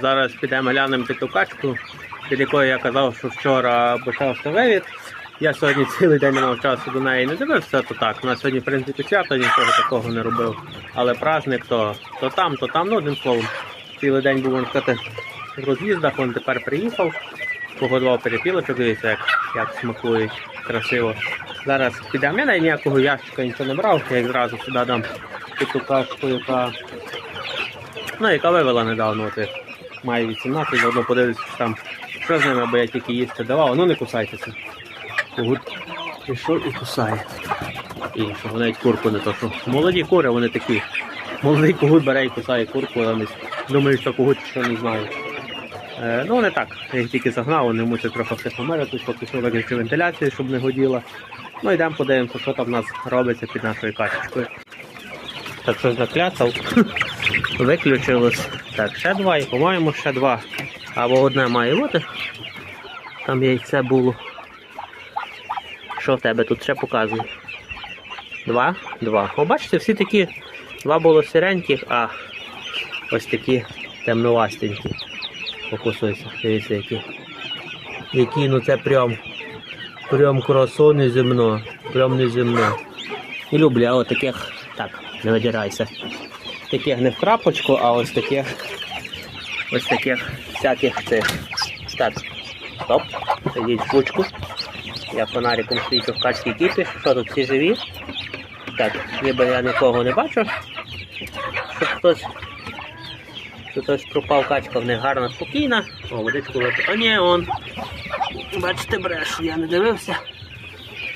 Зараз підемо глянемо під ту качку, під якою я казав, що вчора почався вивід. Я сьогодні цілий день не мав часу до неї не дивився, то так. У нас сьогодні, в принципі, свято нічого такого не робив. Але праздник то, то там, то там, ну одним словом. Цілий день був можна сказати, в роз'їздах, він тепер приїхав, погодував перепілочок, дивіться, як, як смакують, красиво. Зараз підемо. Я ніякого ящика нічого не брав, я їх зразу сюди дам під ту качку, яка, ну, яка вивела недавно. От, має 18, заодно подивлюся, там, що з ними, бо я тільки їсти давав. Ну не кусайтеся. Когут пішов і кусає. І що навіть курку не то, що молоді кури, вони такі. Молодий когут бере і кусає курку, а вони думають, що когут що не знаю. Е, ну не так. Я їх тільки загнав, вони мусять трохи все померити, поки що виключу вентиляцію, щоб не годіла. Ну йдемо подивимося, що там в нас робиться під нашою качечкою. Так щось накляцав. Виключилось. Так, ще два, і по-моєму ще два. Або одне має бути. Там яйце було. Що в тебе тут ще показує? Два? Два. О, бачите, всі такі, два було сиреньких, а ось такі темновастенькі. Фокусуйся, дивіться які. Які, ну це прям, прям красо неземно. Прям неземно. І люблю, таких, так, не видирайся. Таких не в крапочку, а ось таких, ось таких всяких цих. Так, стоп, сидіть в кучку. Я фонариком свічу в качці кіпі. Що тут всі живі? Так, ніби я нікого не бачу. Щоб хтось. Що хтось пропав качка в них гарна, спокійна. О, водичку випив. А ні, он. Бачите, брешу, я не дивився.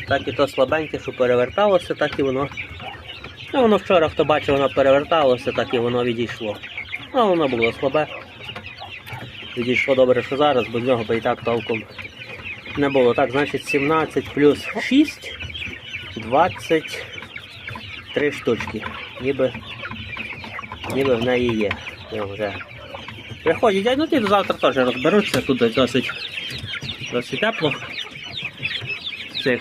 Так і то слабеньке, що переверталося, так і воно. Ну, воно вчора, хто бачив, воно переверталося, так і воно відійшло. Ну, воно було слабе. Відійшло добре, що зараз, бо з нього би і так толком не було. Так, значить 17 плюс 6, 23 штучки. Ніби, ніби в неї є. Я вже приходять, ну ті завтра теж розберуться, тут досить, досить тепло. Цих,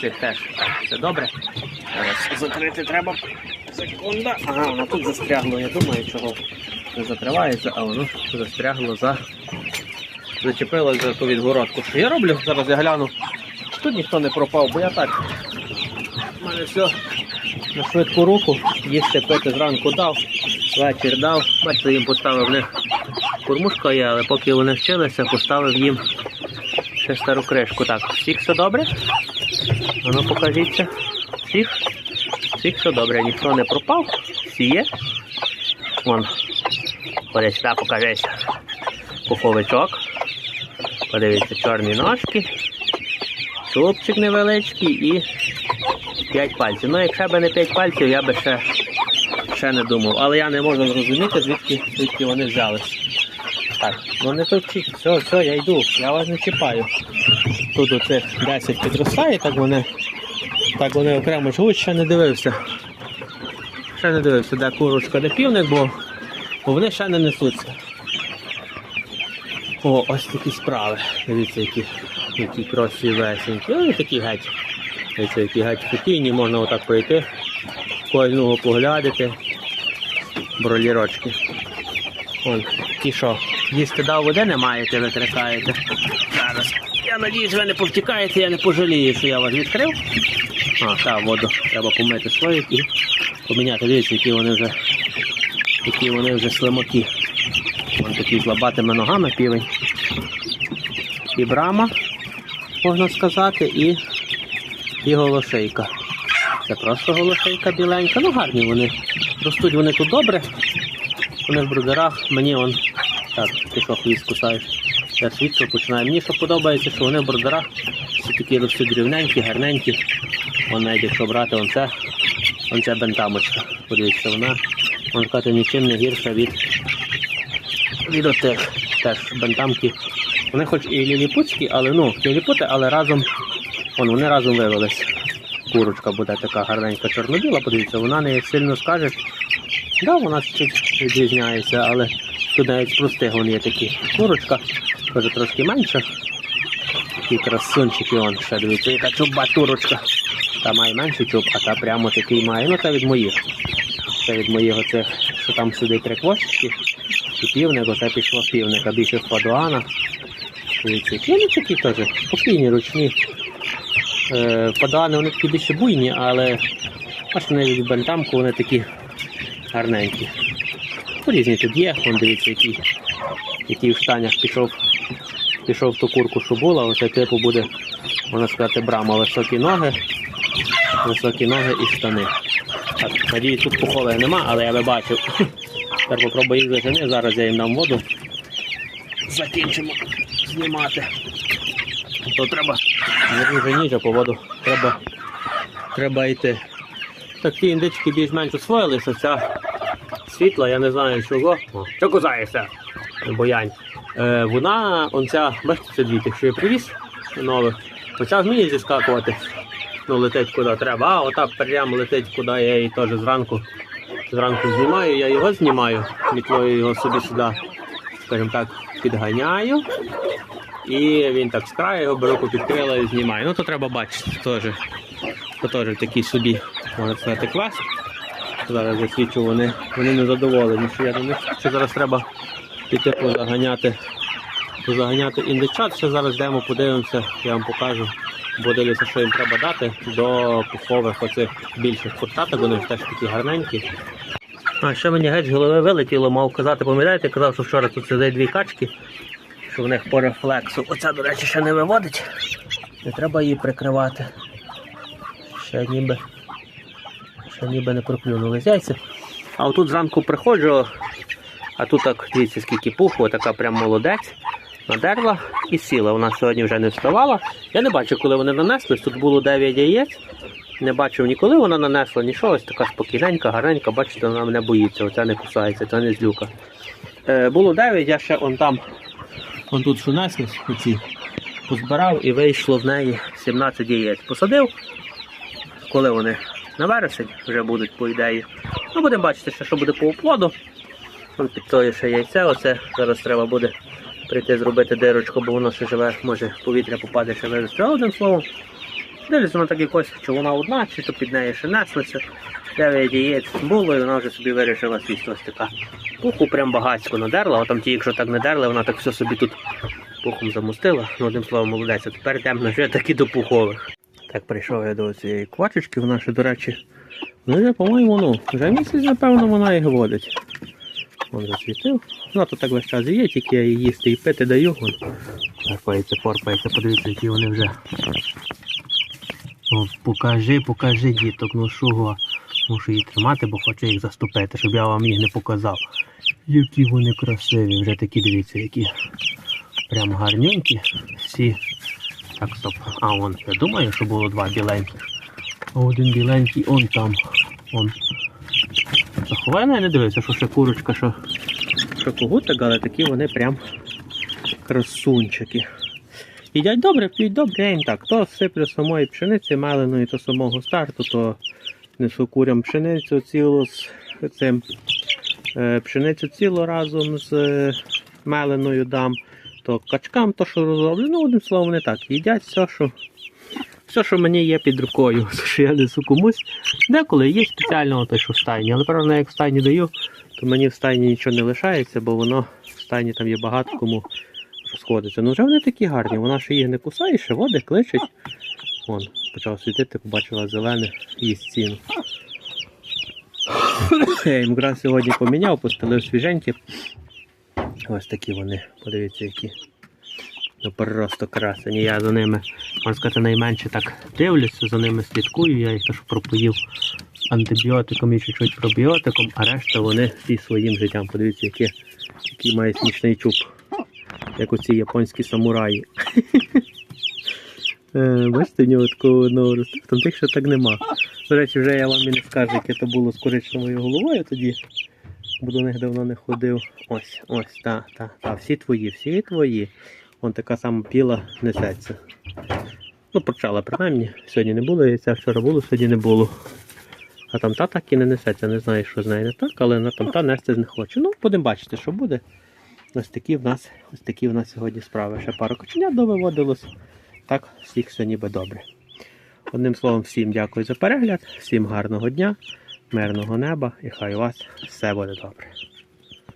цих теж все добре. Зараз закрити треба. Секунда. Ага, воно тут застрягло, я думаю, чого не закривається, а воно застрягло за зачепилось за ту відгородку. Що я роблю? Зараз я гляну. Тут ніхто не пропав, бо я так. У мене все на швидку руку. Їсти пити зранку дав, вечір дав. Бачите, їм поставив них кормушка є, але поки вони вчилися, поставив їм ще стару кришку. Так, всіх все добре? Ну покажіться. Всіх? Всіх все добре, ніхто не пропав, всі є. Вон, ходи сюди, покажися. Пуховичок. Подивіться, чорні ножки, чубчик невеличкий і 5 пальців. Ну, якщо б не 5 пальців, я би ще, ще не думав. Але я не можу зрозуміти, звідки, звідки вони взялись. Так, ну не товчіть, все, все, я йду, я вас не чіпаю. Тут оцих 10 підростає, так вони, так вони окремо живуть, ще не дивився. Ще не дивився, де курочка, де півник, бо, бо вони ще не несуться. О, ось такі справи. Дивіться, які, які красивесенькі. Ну і такі геть. Дивіться, які геть спокійні, можна отак пройти, кожного поглядати. Бролірочки. Вон, ті що, їсти дав води не маєте, ви трикаєте. Зараз. Я надіюсь, ви не повтікаєте, я не пожалію, що я вас відкрив. А, так, воду треба помити свої і поміняти. Дивіться, які вони вже, які вони вже слимаки. Вон такий з лабатими ногами півень. І брама, можна сказати, і, і голошейка. Це просто голошейка біленька. Ну гарні вони. Ростуть вони тут добре. Вони в брудерах. Мені он. Так, ти що хвіст кусаєш. Я свідчу починаю. Мені що подобається, що вони в брудерах всі такі ростуть рівненькі, гарненькі. Вон якщо брати он це, бентамочка. Подивіться, вона, можна сказати, нічим не гірша від від отих теж бентамки. Вони хоч і ліліпутські, але ну, ліліпути, але разом вон, вони разом вивелись. Курочка буде така гарненька чорнобіла, подивіться, вона не сильно скаже. Да, вона чуть відрізняється, але тут навіть з простих вон є такі. Курочка, може трошки менша. Такі красунчики, вон ще дивіться, яка чуба турочка. Та має менший чуб, а та прямо такий має. Ну це від моїх. Це від моїх оцих, що там сидить три хвостики. І півник, оце пішла півника, більше в падуана. Дивіться, вони такі теж спокійні, ручні. Е, падуани вони такі більше буйні, але аж вони від бентамку вони такі гарненькі. Порізні тут є, вон дивіться, який, який в штанях пішов, пішов в ту курку, що була, оце типу буде, можна сказати, брама, високі ноги, високі ноги і штани. Так, надіюсь, тут похових нема, але я би бачив. Тепер попробую їх зажени, зараз я їм дам воду. Закінчимо знімати. То треба не дуже ніж, а по воду треба, треба йти. Так ті індички більш-менш освоїлися, ця світла, я не знаю чого. Що кузаєшся? Боянь. Е, вона, он ця, бачите, це дві тих, що я привіз нових, почав мені зіскакувати. Ну, летить куди треба. А ота прямо летить, куди я її теж зранку. Зранку знімаю, я його знімаю, мітлою його собі сюди, скажімо так, підганяю. І він так з краю його беру під крила і знімаю. Ну то треба бачити теж. То теж такий собі, можна сказати, клас. Зараз засвідчу, вони, вони не задоволені, що я до них. Ще зараз треба піти позаганяти, позаганяти індичат. Ще зараз йдемо, подивимося, я вам покажу. Подивлюся, що їм треба дати до пухових оцих більших курчаток, вони теж такі гарненькі. А ще мені геть з голови вилетіло, мав казати, пам'ятаєте, казав, що вчора тут сидять дві качки, що в них по рефлексу. Оця, до речі, ще не виводить. Не треба її прикривати. Ще ніби, ще ніби не проклюнули яйця. А отут зранку приходжу, а тут так, дивіться, скільки пуху, така прям молодець. Надерла і сіла. Вона сьогодні вже не вставала. Я не бачу, коли вони нанеслись. Тут було 9 яєць. Не бачив ніколи вона нанесла нічого, ось така спокійненька, гарненька, бачите, вона мене боїться, оця не кусається, це не злюка. Е, було 9, я ще он там, он тут що оці, позбирав і вийшло в неї 17 яєць. Посадив, коли вони на вересень вже будуть, по ідеї. Ну, будемо бачити, що буде по оплоду. Вон під тою ще яйце, оце зараз треба буде прийти зробити дирочку, бо воно ще живе, може повітря попаде ще вивезти. Одним словом, дивлюся на так якось, чи вона одна, чи то під нею ще неслися. Дев'ять яєць було, і вона вже собі вирішила сісти ось така. Пуху прям багатсько надерла, а там ті, якщо так не дерли, вона так все собі тут пухом замустила. Ну, одним словом, молодець. А тепер йдемо вже таки до пухових. Так прийшов я до цієї квачечки, вона ще, до речі, ну по-моєму, ну, вже місяць, напевно, вона їх водить. Вон засвітив. Вона тут так весь час є, тільки я її їсти і пити даю. Вон. Порпається, порпається, подивіться, які вони вже. О, покажи, покажи, діток, ну що, мушу її тримати, бо хочу їх заступити, щоб я вам їх не показав. Які вони красиві, вже такі, дивіться, які прям гарненькі. Всі. Так, стоп. А, вон, я думаю, що було два біленьких. А один біленький, он там. Он. Захована, я не дивився, що ще курочка, що, що когутик, але такі вони прям красунчики. Їдять добре, п'ють добре, їм так. То сиплю самої пшениці меленої, то самого старту, то несу курям пшеницю цілу з цим. е, Пшеницю цілу разом з е, меленою дам, то качкам то, що розроблю. Ну, одним словом, не так. Їдять все, що, все, що мені є під рукою, що я несу комусь. Деколи є спеціального те, що в стайні, але правда, як в стайні даю, то мені в стайні нічого не лишається, бо воно в стайні там є багато кому що сходиться. Ну вже вони такі гарні, вона ще їх не кусає, ще води кличуть. Вон, почав світити, побачила зелене, їсть ціну. Я їм якраз сьогодні поміняв, постелив свіженькі. Ось такі вони, подивіться, які. Ну просто красені. Я за ними, можна сказати, найменше так дивлюся, за ними слідкую, я їх теж пропоїв антибіотиком і чуть-чуть пробіотиком, а решта вони всі своїм життям. Подивіться, які, який має смішний чуб. Як оці японські самураї. Е, Бачите, в нього такого одного росту, там тих ще так нема. До речі, вже я вам і не скажу, яке то було з коричневою головою тоді. Бо до них давно не ходив. Ось, ось, та, та, та, всі твої, всі твої. Вон така сама піла несеться. Ну, почала принаймні. Сьогодні не було яйця, вчора було, сьогодні не було. А там та так і не несеться, не знаю, що з нею не так, але на там та нести не хоче. Ну, будемо бачити, що буде. Ось такі в нас, ось такі в нас сьогодні справи. Ще пару коченят довиводилось. Так, всіх все ніби добре. Одним словом, всім дякую за перегляд, всім гарного дня, мирного неба і хай у вас все буде добре.